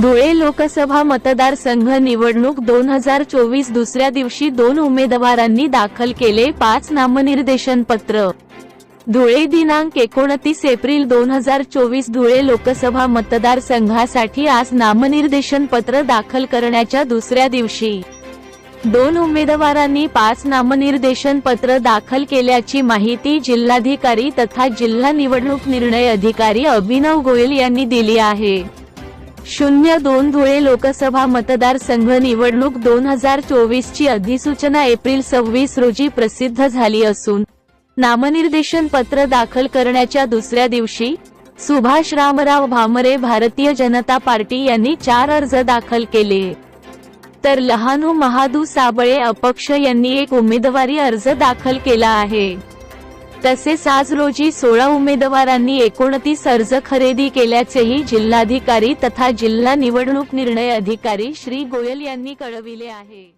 धुळे लोकसभा मतदारसंघ निवडणूक दोन हजार चोवीस दुसऱ्या दिवशी दोन उमेदवारांनी दाखल केले पाच नामनिर्देशन पत्र. धुळे दिनांक एकोणतीस एप्रिल दोन हजार चोवीस धुळे लोकसभा मतदारसंघासाठी आज नामनिर्देशन पत्र दाखल करण्याच्या दुसऱ्या दिवशी. दोन उमेदवारांनी पाच नामनिर्देशन पत्र दाखल केल्याची माहिती जिल्हाधिकारी तथा जिल्हा निवडणूक निर्णय अधिकारी अभिनव गोयल यांनी दिली आहे. शून्य दोन धुळे लोकसभा मतदारसंघ निवडणूक दोन हजार चोवीस ची अधिसूचना एप्रिल सव्वीस रोजी प्रसिद्ध झाली असून नामनिर्देशन पत्र दाखल करण्याच्या दुसऱ्या दिवशी सुभाष रामराव भामरे भारतीय जनता पार्टी यांनी चार अर्ज दाखल केले. तर लहानू महादू साबळे अपक्ष यांनी एक उमेदवारी अर्ज दाखल केला आहे. तसेच आज रोजी सोळा उमेदवारांनी एकोणतीस अर्ज खरेदी केल्याचेही जिल्हाधिकारी तथा जिल्हा निवडणूक निर्णय अधिकारी श्री गोयल यांनी कळविले आहे.